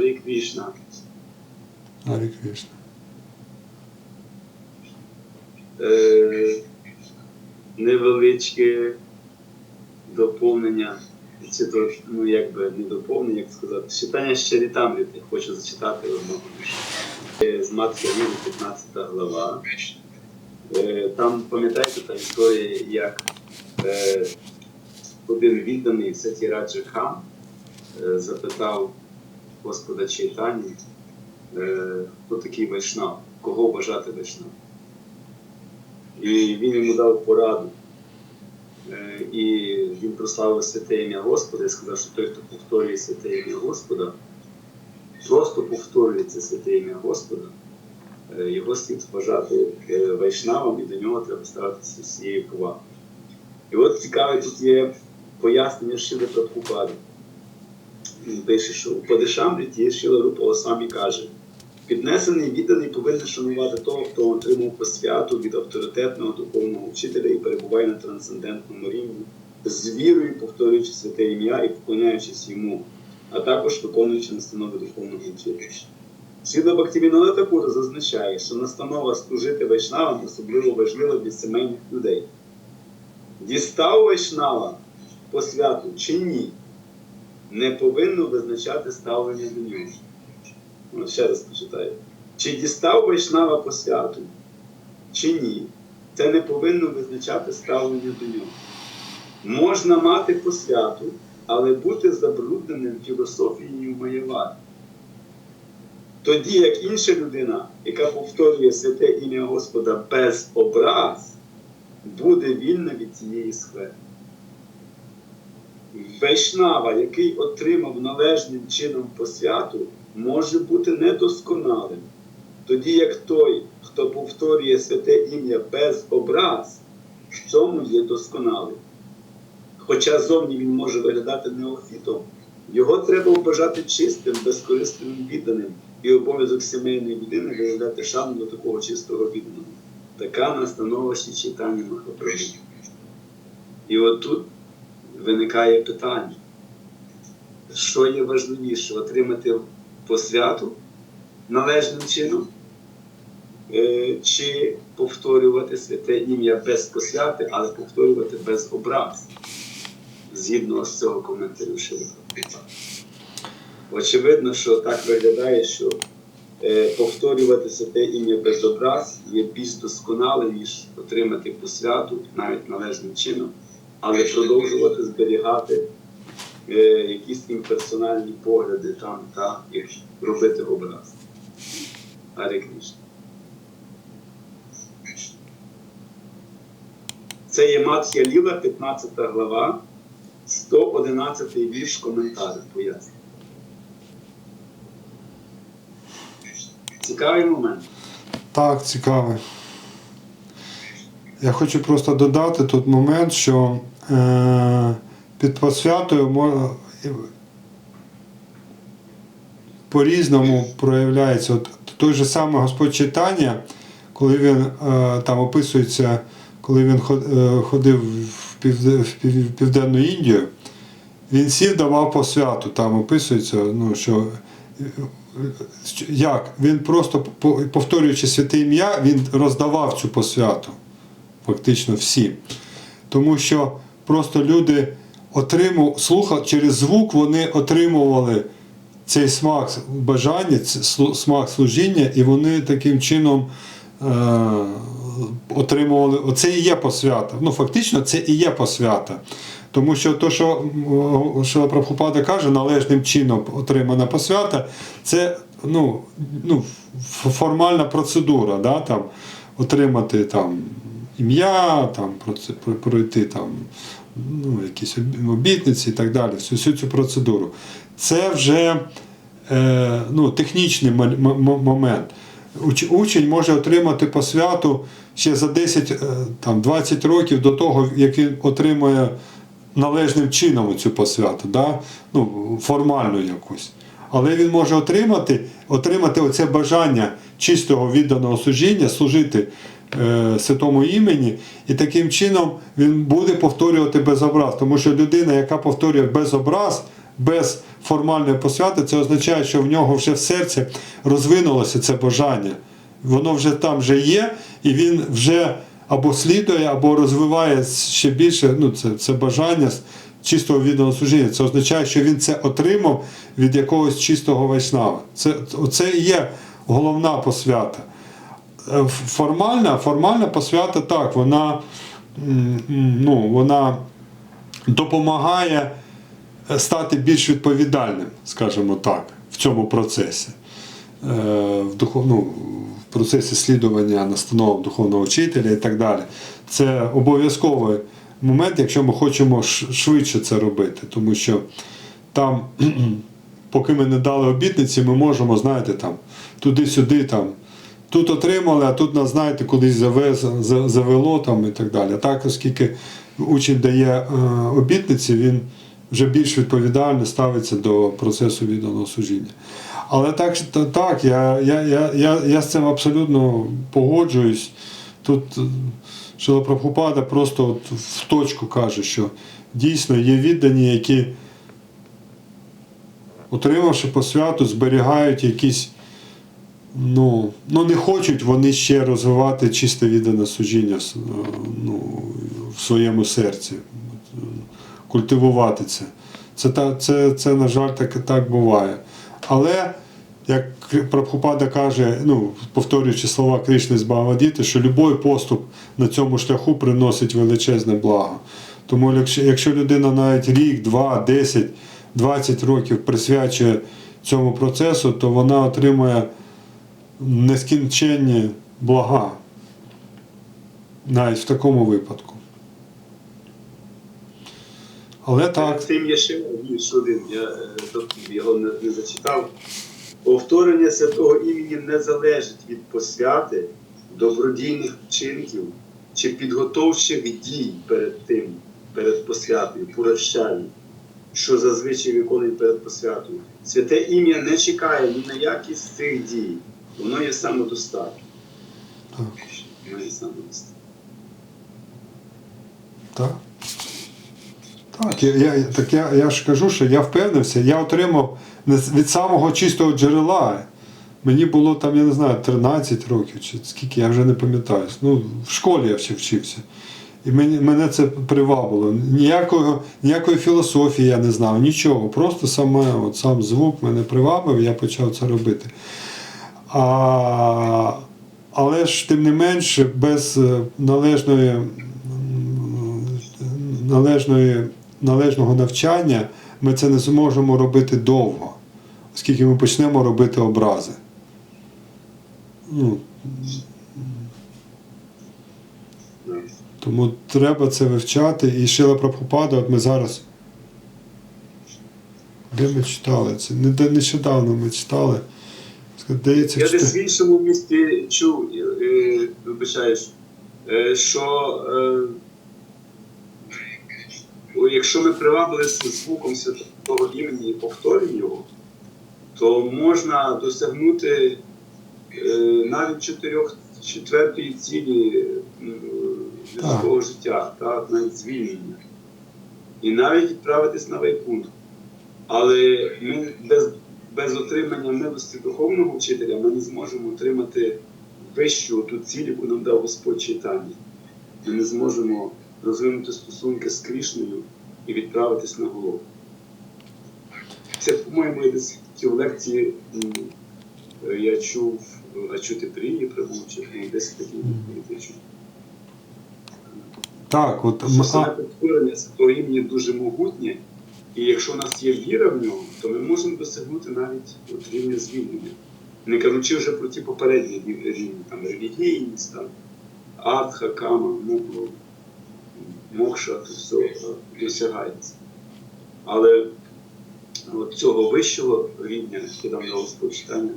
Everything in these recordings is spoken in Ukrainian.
Гарі Крішна. Гарі Кришна. Е, невеличке доповнення, чи то, ну якби не доповнення, як сказати, читання з Чарітамріти. Хочу зачитати одного. Е, З Матки Ліни, 15 глава. Е, Там пам'ятаєте та історія, як один відданий Сатіраджа Хан е, запитав Господа Чайтані, е, хто такий Вайшнав, кого вважати Вайшнав. І він йому дав пораду. Е, І він прославив святе ім'я Господа і сказав, що той, хто повторює святе ім'я Господа, просто повторює це святе ім'я Господа, е, його слід вважати вайшнавом і до нього треба ставитися всією повагою. І от цікаве тут є пояснення Шили Прабхупади. Пише, що у Падишамріті Шила Рупа самі каже, Піднесений відданий повинен шанувати того, хто отримав посвяту від авторитетного духовного вчителя і перебуває на трансцендентному рівні, з вірою повторюючи святе ім'я і поклоняючись йому, а також виконуючи настанови духовного вчителя. Свіда Бактівінале також зазначає, що настанова служити вайшнавам особливо важлива для сімейних людей. Дістав вайшнава посвяту чи ні, не повинно визначати ставлення до нього. Ну, ще раз почитаю. Чи дістав Вайшнава посвяту, чи ні, це не повинно визначати ставлення до нього. Можна мати посвяту, але бути забрудненим філософією Маєвади. Тоді як інша людина, яка повторює святе ім'я Господа без образ, буде вільна від цієї сфери. Вайшнава, який отримав належним чином посвяту, може бути недосконалим, тоді як той, хто повторює святе ім'я без образ, в цьому є досконалим. Хоча зовні він може виглядати неофітом, його треба вважати чистим, безкорисним відданим, і обов'язок сімейної людини виявляти шану до такого чистого відданого. Така настанова ще читання Махапрабху. І от тут виникає питання, що є важливіше, отримати посвяту належним чином, е, чи повторювати святе ім'я без посвяти, але повторювати без образ, згідно з цього коментарю Шилика. Очевидно, що так виглядає, що е, повторювати святе ім'я без образ є більш досконалим, ніж отримати посвяту навіть належним чином, але продовжувати зберігати е, якісь імперсональні погляди там та і робити образ. Гарі Кришна. Це є Матхія Ліла, 15 глава, 111 вірш коментарів пояснення. Цікавий момент. Так, цікавий. Я хочу просто додати тут момент, що е, під посвятою по-різному проявляється. От той же самий Господь читання, коли він е, там описується, коли він е, ходив в, в Південну Індію, він сів давав посвяту. Там описується, ну, що як? Він просто по- повторюючи святе ім'я, він роздавав цю посвяту. Фактично всі. Тому що просто люди отримували, слухали через звук, вони отримували цей смак бажання, смак служіння, і вони таким чином е, отримували. Оце і є посвята. Ну, фактично, це і є посвята. Тому що то, що, м, що Прабхупада каже, належним чином отримана посвята, це ну, ну, формальна процедура, да, там, отримати там, ім'я, там, пройти там, ну, якісь обітниці і так далі, всю, всю цю процедуру. Це вже е, ну, технічний момент. Уч- Учень може отримати посвяту ще за 10, е, там, 20 років до того, як він отримує належним чином цю посвяту, да? ну, формальну якусь. Але він може отримати, отримати оце бажання чистого відданого служіння, служити святому імені, і таким чином він буде повторювати без образ. Тому що людина, яка повторює без образ, без формальної посвяти, це означає, що в нього вже в серці розвинулося це бажання. Воно вже там вже є, і він вже або слідує, або розвиває ще більше ну, це, це бажання чистого відданого служіння. Це означає, що він це отримав від якогось чистого вайшнава. Це, це є головна посвята. Е, Формальна, формальна посвята так, вона, ну, вона допомагає е, стати більш відповідальним, скажімо так, в цьому процесі. Е, В, духов, ну, в процесі слідування настанов духовного вчителя і так далі. Це обов'язковий момент, якщо ми хочемо швидше це робити, тому що там, поки ми не дали обітниці, ми можемо, знаєте, там, туди-сюди, там, тут отримали, а тут нас, знаєте, кудись завез, завело там, і так далі. Так, оскільки учень дає е, обітниці, він вже більш відповідально ставиться до процесу відданого служіння. Але так, так я, я, я, я, я з цим абсолютно погоджуюсь. Тут е, Шила Прабхупада просто от в точку каже, що дійсно є віддані, які, отримавши посвяту, зберігають якісь. Ну, ну не хочуть вони ще розвивати чисте віддане служіння е, ну, в своєму серці, культивувати це. Це, це, це на жаль, так, так буває. Але, як Прабхупада каже, ну, повторюючи слова Кришни з Бхагавадгіти, що будь-який поступ на цьому шляху приносить величезне благо. Тому якщо, якщо людина навіть рік, два, 10, 20 років присвячує цьому процесу, то вона отримує нескінченні блага. Навіть в такому випадку. Але так. Цим є ще один, я е, його не, не зачитав. Повторення святого імені не залежить від посвяти, добродійних вчинків чи підготовчих дій перед тим, перед посвятою, пуращалі, що зазвичай виконують перед посвятою. Святе ім'я не чекає ні на якість цих дій. Воно є самодостатньо. Так. Воно є самодостатньо. Так. Так, я, я, так я, я ж кажу, що я впевнився, я отримав від самого чистого джерела. Мені було там, я не знаю, 13 років чи скільки, я вже не пам'ятаю. Ну, в школі я ще вчився. І мені, мене це привабило. Ніякого, ніякої філософії я не знав, нічого. Просто саме, от, сам звук мене привабив, і я почав це робити. А, але ж тим не менш, без е, належної, належної, належного навчання ми це не зможемо робити довго, оскільки ми почнемо робити образи. Ну, тому треба це вивчати. І Шила Прабхупада, от ми зараз. Де ми читали це? Нещодавно ми читали. Здається, Я десь в іншому місті чув, вибачаєш, е, що е, якщо ми привабилися звуком святого імені і повторюємо його, то можна досягнути е, навіть чотирьох четвертої цілі людського життя, так, навіть звільнення. І навіть відправитись на вайкунт. Але ми без, без отримання милості духовного вчителя ми не зможемо отримати вищу ту ціль, яку нам дав Господь читання. Ми не зможемо розвинути стосунки з Крішнею і відправитись на голову. Це, по-моєму, я десь в лекції я чув, а чути прії прибув, чи ну, десь такі я чув. Так, от саме а, повторення святого імені дуже могутнє, і якщо у нас є віра в нього, то ми можемо досягнути навіть от рівня звільнення. Не кажучи вже про ті попередні рівні, там релігійність, там, артха, кама, мукло, мокша, то все е, досягається. Але от цього вищого рівня, який нам дало спочитання,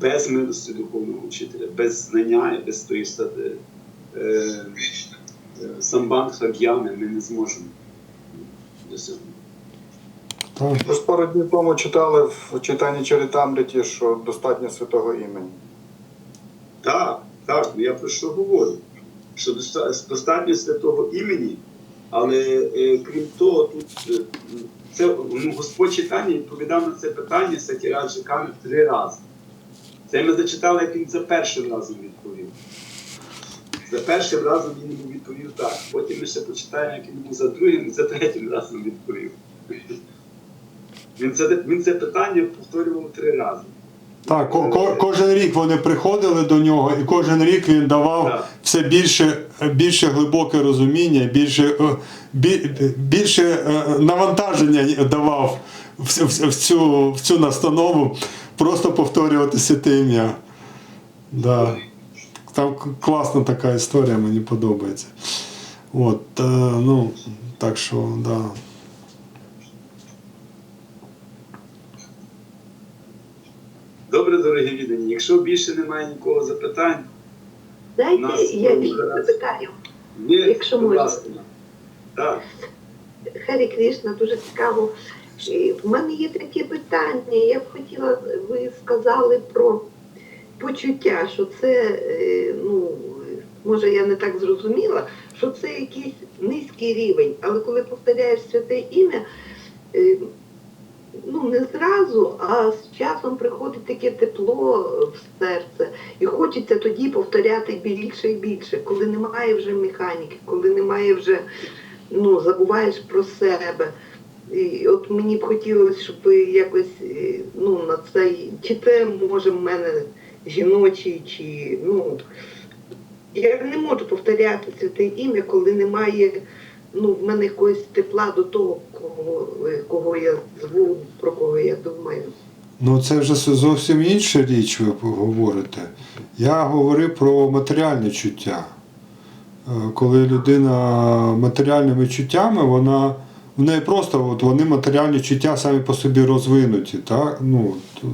без милості духовного вчителя, без знання і без тої стати. Е, самбанха г'яни ми не зможемо досягнути. Так. Ми ж пару днів тому читали в читанні Чаритамриті, що достатньо святого імені. Так, так, ну я про що говорю? Що достатньо святого імені, Але е, крім того, тут е, це ну, Господь читання відповідав на це питання Сатіраджі Жиками три рази. Це ми зачитали, як він за першим разом відповів. За першим разом він йому відповів так. Потім ми ще почитаємо, як він йому за другим за третім разом відповів. Він це, він це питання повторював три рази. Так, ко- ко- кожен рік вони приходили до нього, і кожен рік він давав Так. все більше, більше глибоке розуміння, більше, е, бі- більше е, навантаження давав в, в, в, цю, в цю настанову просто повторювати святе ім'я. Да. Там класна така історія, мені подобається. От, е, ну, так що, да. Добре, дорогі віддані, якщо більше немає нікого запитань, Дайте Нас я більше запитаю. Якщо можна. Так. Харі Кришна, дуже цікаво. В мене є таке питання. Я б хотіла, ви сказали про почуття, що це, е, ну, може я не так зрозуміла, що це якийсь низький рівень, але коли повторяєш святе ім'я, е, ну не зразу, а з часом приходить таке тепло в серце, і хочеться тоді повторяти більше і більше, коли немає вже механіки, коли немає вже ну, забуваєш про себе. І от мені б хотілося, щоб якось е, ну, на цей, чи це може в мене жіночий, чи ну. Я не можу повторяти святе ім'я, коли немає ну, в мене якогось тепла до того, кого, е, кого я зву, про кого я думаю. Ну, це вже зовсім інша річ, ви говорите. Я говорив про матеріальне чуття. Е, Коли людина матеріальними чуттями, вона в неї просто от вони матеріальні чуття самі по собі розвинуті. Так? Ну, е,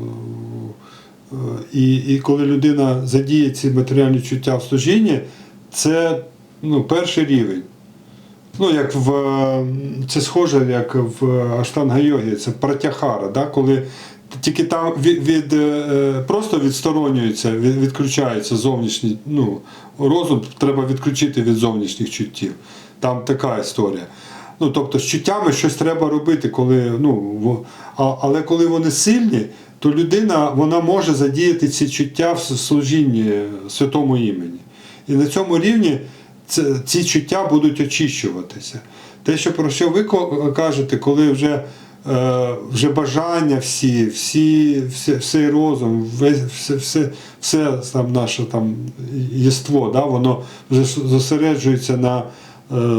і, і коли людина задіє ці матеріальні чуття в служінні, це ну, перший рівень. Ну, як в е, це схоже, як в Аштанга-йогі, це пратяхара, да? коли тільки там від, від е, просто відсторонюється, від, відключається зовнішній ну, розум, треба відключити від зовнішніх чуттів. Там така історія. Ну, тобто з чуттями щось треба робити, коли, ну, а, але коли вони сильні, то людина вона може задіяти ці чуття в служінні святому імені. І на цьому рівні ці чуття будуть очищуватися. Те, що про що ви кажете, коли вже, е, вже бажання всі, всі, все, все розум, все, все, все там наше там єство, да, воно вже зосереджується на е,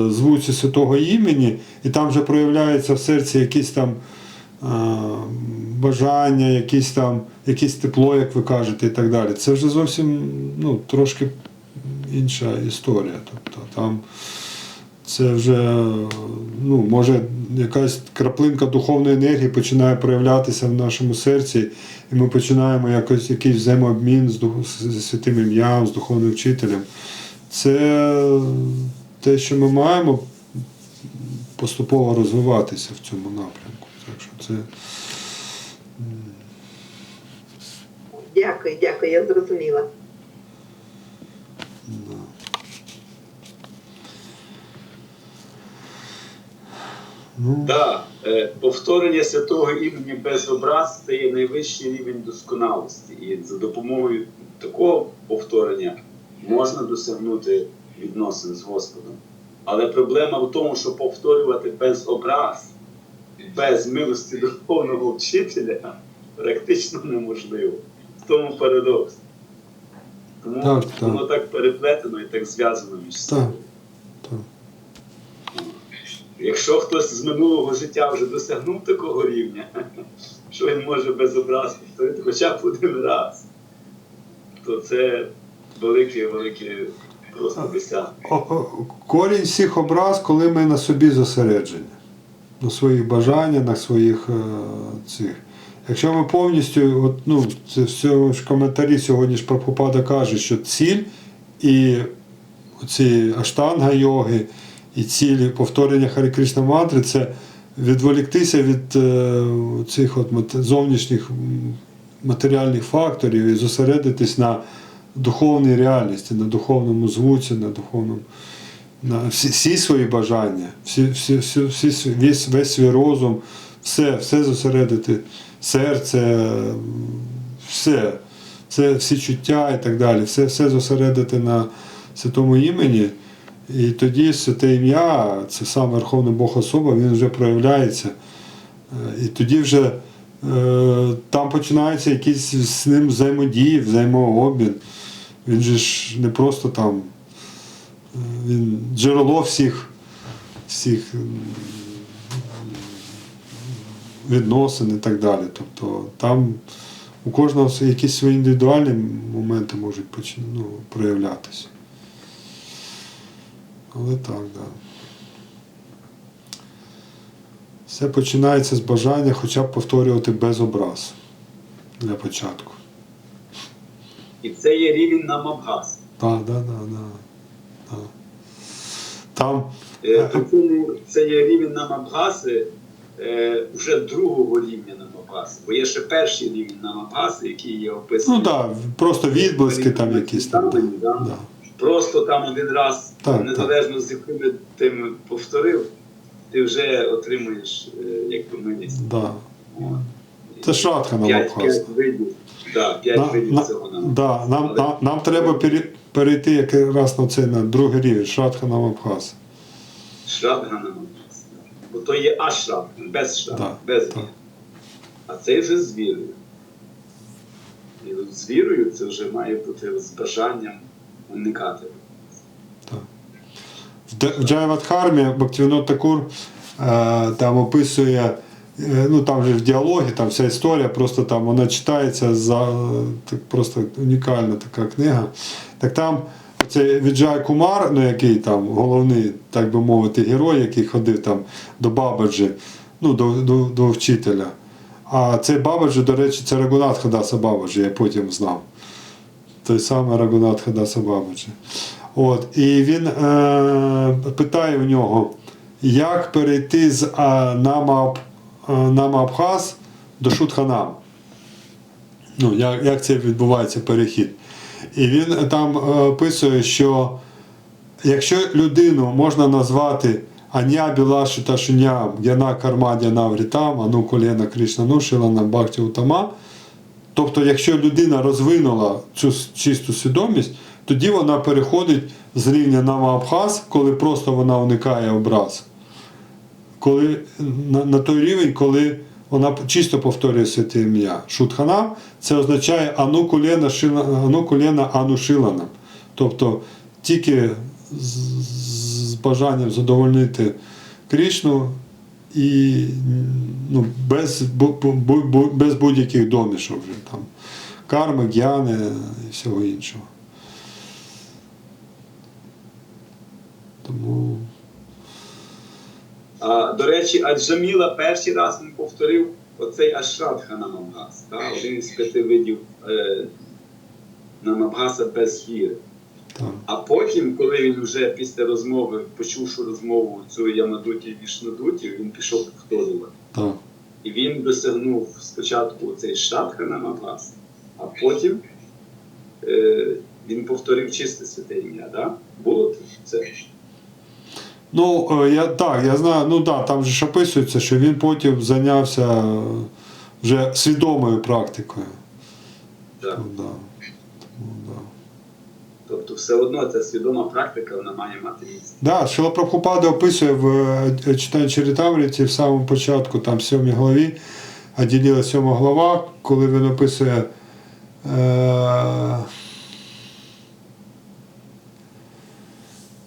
звуці святого імені, і там вже проявляється в серці якісь там е, бажання, якісь там, якесь тепло, як ви кажете, і так далі. Це вже зовсім ну, трошки інша історія. Тобто там це вже ну, може якась краплинка духовної енергії починає проявлятися в нашому серці, і ми починаємо якось якийсь взаємообмін з, дух- з святим ім'ям, з духовним вчителем. Це те, що ми маємо поступово розвиватися в цьому напрямку. Так що це Дякую, дякую, я зрозуміла. Так, е, повторення святого імені без образ це є найвищий рівень досконалості. І за допомогою такого повторення можна досягнути відносин з Господом. Але проблема в тому, що повторювати без образ, без милості духовного вчителя практично неможливо. В тому парадокс. Тому Так, так. воно так переплетено і так зв'язано між собою. Якщо хтось з минулого життя вже досягнув такого рівня, що він може без образ повторити хоча б один раз, то це велике, велике просто досягнення. Корінь всіх образ, коли ми на собі зосереджені, на своїх бажаннях, на своїх е, цих. Якщо ми повністю, от, ну, це все ж коментарі сьогодні ж Прабхупада каже, що ціль і ці аштанга йоги, і цілі повторення Харі Кришна мантри це відволіктися від е, цих от зовнішніх матеріальних факторів і зосередитись на духовній реальності, на духовному звуці, на духовному. на всі, всі свої бажання, всі, всі, всі, всі, весь, весь свій розум, все, все зосередити, серце, все, все, всі чуття і так далі, все, все зосередити на святому імені. І тоді святе ім'я, це сам Верховний Бог особа, він вже проявляється. Е, І тоді вже е, там починаються якісь з ним взаємодії, взаємообмін. Він же ж не просто там, е, він джерело всіх, всіх відносин і так далі. Тобто там у кожного якісь свої індивідуальні моменти можуть ну, проявлятися. Але так, так. Да. Все починається з бажання хоча б повторювати без образ для початку. І це є рівень намабгас. Так, да, да, да, да. Там, Е, це є рівень намабгаси е, вже другого рівня намабгаси. Бо є ще перший рівень намабгаси, який є описаний. ну так, да, просто відблиски там якісь там. Да. Просто там один раз, Так, незалежно з якими тими повторив, ти вже отримуєш е, якби милість. Да. От. Це шатха на П'ять, видів. Да, На- видів на- цього нам. Да, нам, Але- нам, нам треба пере- перейти якраз на цей на другий рівень, шатха на Мабхаз. Шрадга намагався. Бо то є ашрад, без шрад, Да, без віри. А це вже з вірою. І от з вірою це вже має бути з бажанням уникати. В Д- В Бхактивінод е, там описує, е, ну там же в діалогі, там вся історія, просто там вона читається за так, просто унікальна така книга. Так там це Віджай Кумар, ну який там головний, так би мовити, герой, який ходив там до Бабаджі, ну до, до, до вчителя. А цей Бабаджі, до речі, це Рагунат Хадаса Бабаджі, я потім знав. Той самий Рагунат Хадаса Бабаджі. От, і він е, питає в нього, як перейти з е, Намаб, е, Намабхаз до Шутханам. Ну, як, як це відбувається перехід. І він там е, описує, що якщо людину можна назвати Аня Білаші та Шуня Яна Кармадя Наврітам, Ану Колєна Кришна Нушилана Бхакті Утама, Тобто, якщо людина розвинула цю чисту свідомість, тоді вона переходить з рівня намаабхаз, коли просто вона уникає образ. Коли, на, на той рівень, коли вона чисто повторює святе ім'я. Шутхана це означає ану колена, шила- ану колена ану шиланам. Тобто тільки з, з бажанням задовольнити Крішну і ну, без, без будь-яких домішок вже там. Карми, гьяни і всього іншого. Тому А, до речі, а Джаміла перший раз він повторив оцей Ашрадха намабгас, та? один із п'яти видів е, намабгаса без віри. так. А потім, коли він вже після розмови, почувши розмову цю Ямадуті і Вішнадуті, він пішов повторювати. так. І він досягнув спочатку цей Шрадха намабгас, а потім е, він повторив чисте святе ім'я. Да? Було це? Ну, е, я так, я знаю, ну да, там же ж описується, що він потім зайнявся е, вже свідомою практикою. Так. Ну, да. Тому, да. Тобто все одно ця свідома практика вона має мати місце. Да, Шила Прабхупада описує в е, читанні Чарітамріті в самому початку, там в сьомій главі, а ділила сьома глава, коли він описує. Е-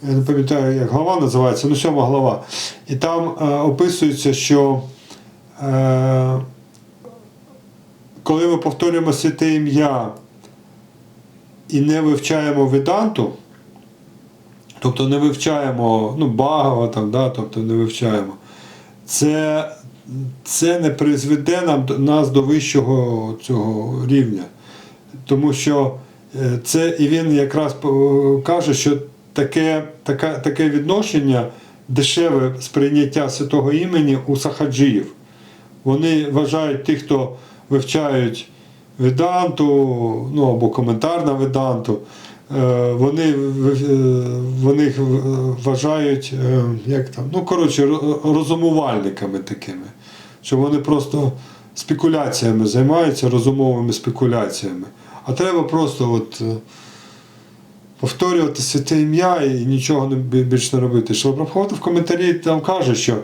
я не пам'ятаю, як глава називається, ну сьома глава. І там е, описується, що е, коли ми повторюємо святе ім'я і не вивчаємо веданту, Тобто не вивчаємо ну, Багава, там, да, тобто не вивчаємо. Це, це не призведе нам, нас до вищого цього рівня. Тому що е, це і він якраз каже, що таке, таке, таке відношення, дешеве сприйняття святого імені у сахаджіїв. Вони вважають тих, хто вивчають веданту, ну або коментар на веданту, е, вони, е, вони вважають, е, як там, ну коротше, розумувальниками такими. Що вони просто спекуляціями займаються, розумовими спекуляціями. А треба просто от. Повторювати святе ім'я і нічого не бі- не робити. Шилопрабхата в коментарі там каже, що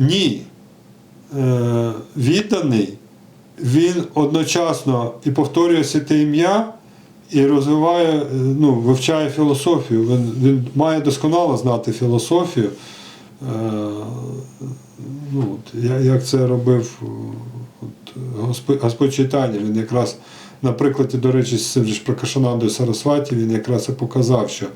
ні, е, відданий, він одночасно і повторює святе ім'я, і розвиває, е, ну, вивчає філософію. Він, він має досконало знати філософію. Е, ну, от, як це робив от, Господь читання, він якраз на прикладі, до речі, з цим же Сарасваті, він якраз і показав, що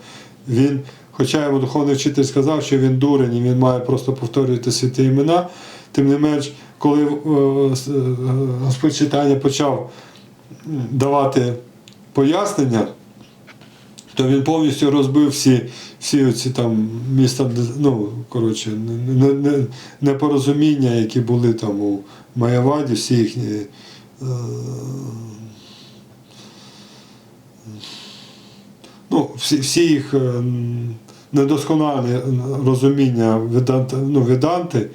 він, хоча йому духовний вчитель сказав, що він дурень і він має просто повторювати святі імена, тим не менш, коли е, е, Господь читання почав давати пояснення, то він повністю розбив всі, всі оці там міста, ну, коротше, не- не- не- непорозуміння, які були там у Маяваді, всі їхні. Ну, всі, всі їх е, недосконалі розуміння веданти, ну, веданти, е,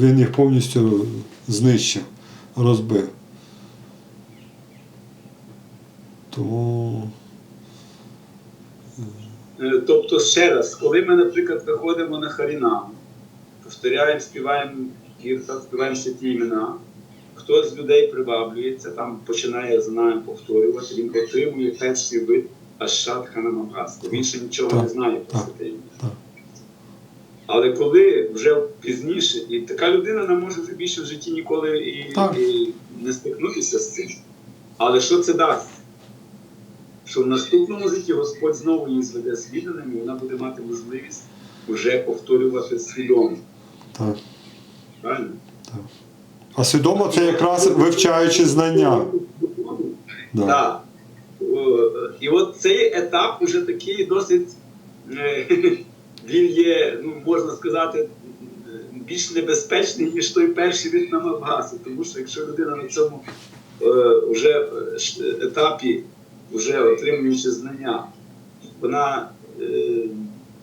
він їх повністю знищив, розбив. Тому. Е, Тобто, ще раз, коли ми, наприклад, виходимо на Харінам, повторяємо, співаємо кіртан, співаємо святі імена, хтось з людей приваблюється, там починає за нами повторювати, він отримує перший вид Ашатхана Мамгаста. Він ще нічого Так, не знає про так, святе ім'я. Але коли вже пізніше, і така людина не може вже більше в житті ніколи і, і не стикнутися з цим. Але що це дасть? Що в наступному житті Господь знову її зведе з відданими, і вона буде мати можливість вже повторювати свідомо. Так. Правильно? А свідомо це якраз вивчаючи знання. Да. Так. О, І от цей етап уже такий досить, е, він є, ну, можна сказати, е, більш небезпечний, ніж той перший від намагасу. Тому що якщо людина на цьому е, вже е, етапі, вже отримуючи знання, вона е,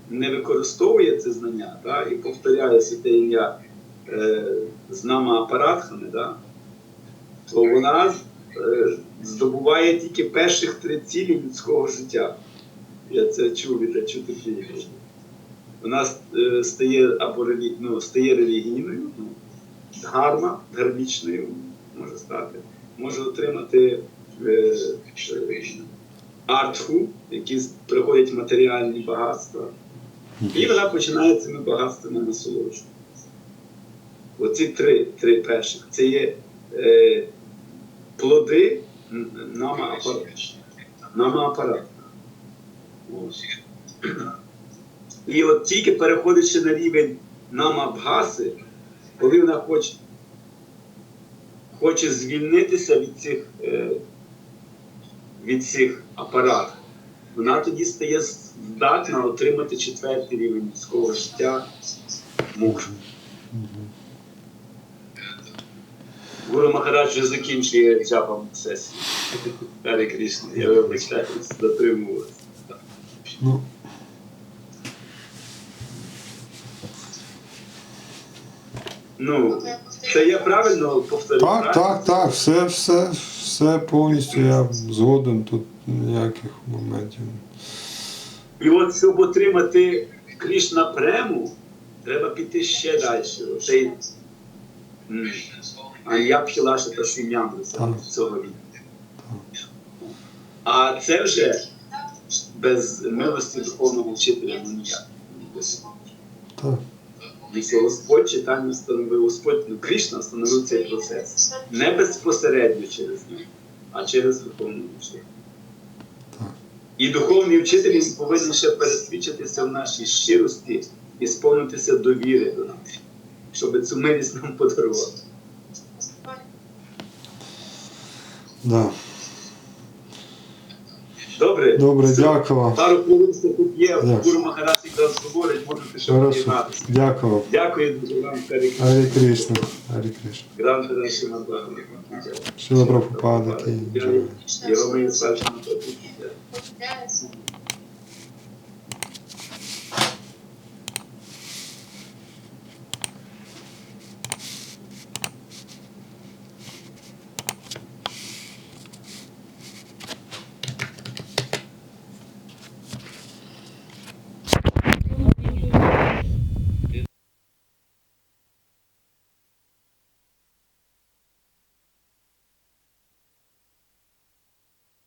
не використовує це знання да, і повторяє святе ім'я е, з нами апаратхами, да, то вона е, здобуває тільки перших три цілі людського життя. Я це чув від Ачутифії. Вона е, стає або ну, стає релігійною, ну, гарма, гармічною може стати, може отримати е, артху, які приходять матеріальні багатства. І вона починає цими багатствами насолоджуватися. Оці три, три перших це є е, плоди н- нама апарат. Нама І от тільки переходячи на рівень нама бгаси, коли вона хоче, хоче звільнитися від цих, е, від цих апаратів, вона тоді стає здатна отримати четвертий рівень людського життя муж. Гуру Махарадж вже закінчує джапом сесію. Гарі Кришна, я вибачаюсь, затримувався. Ну, Ну, це я правильно повторюю? так, так, так, все, все, все повністю я згоден, тут ніяких моментів. І от щоб отримати Кришна прему, треба піти ще далі. Оцей м, Ан'япхілаша та Сім'ямриса Так. цього віку. А це вже без милості духовного вчителя ну ніяк. Так. І Господь читання встановив, Господь ну, Кришна встановив цей процес. Не безпосередньо через нього, а через духовного вчителя. І духовний вчитель він повинен ще пересвідчитися в нашій щирості і сповнитися довіри до нас, щоб цю милість нам подарував. Да. Добре? Добре, Все. дякую. Пару хвилин ще тут є, Дякую. Гуру Махарадж якраз говорить, можете ще Хорошо. приєднатися. Дякую. Дякую дуже вам, Харі Гарі Кришна. Гарі Кришна. Гран Федераші Мадбага. Шила Прабхупада. Ки. Його ми старшому повторяється.